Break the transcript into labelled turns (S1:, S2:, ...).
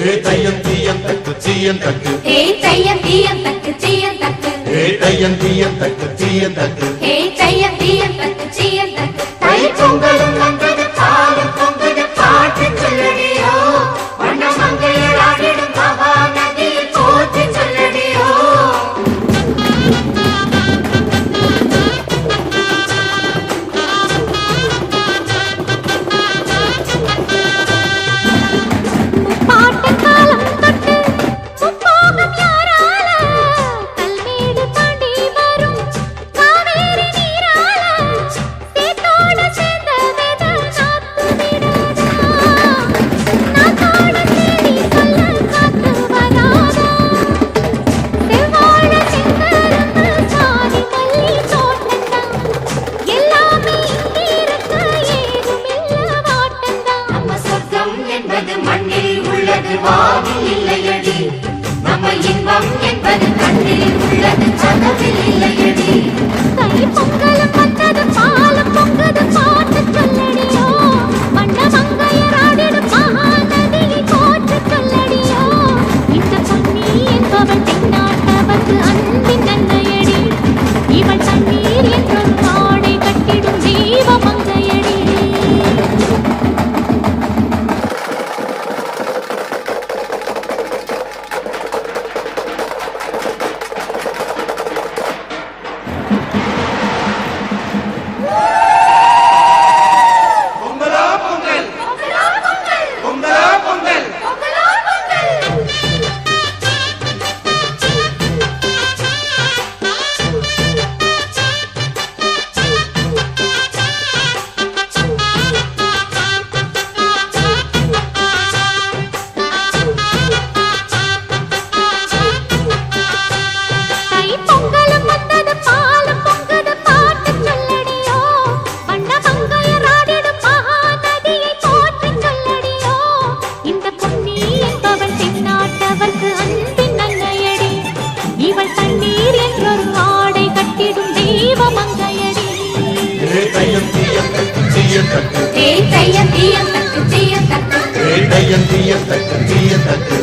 S1: தையம் தீயம் தக்கு சீயம் தக்கு
S2: ஹே தையம் தீயம் தக்கு சீயம் தக்கு
S1: ஹே தையம் தீயம் தக்கு சீயம் தக்கு
S2: ஹே தையம் করবেন చెయ్యతట్టు
S3: చెయ్యతట్టు చెయ్యతట్టు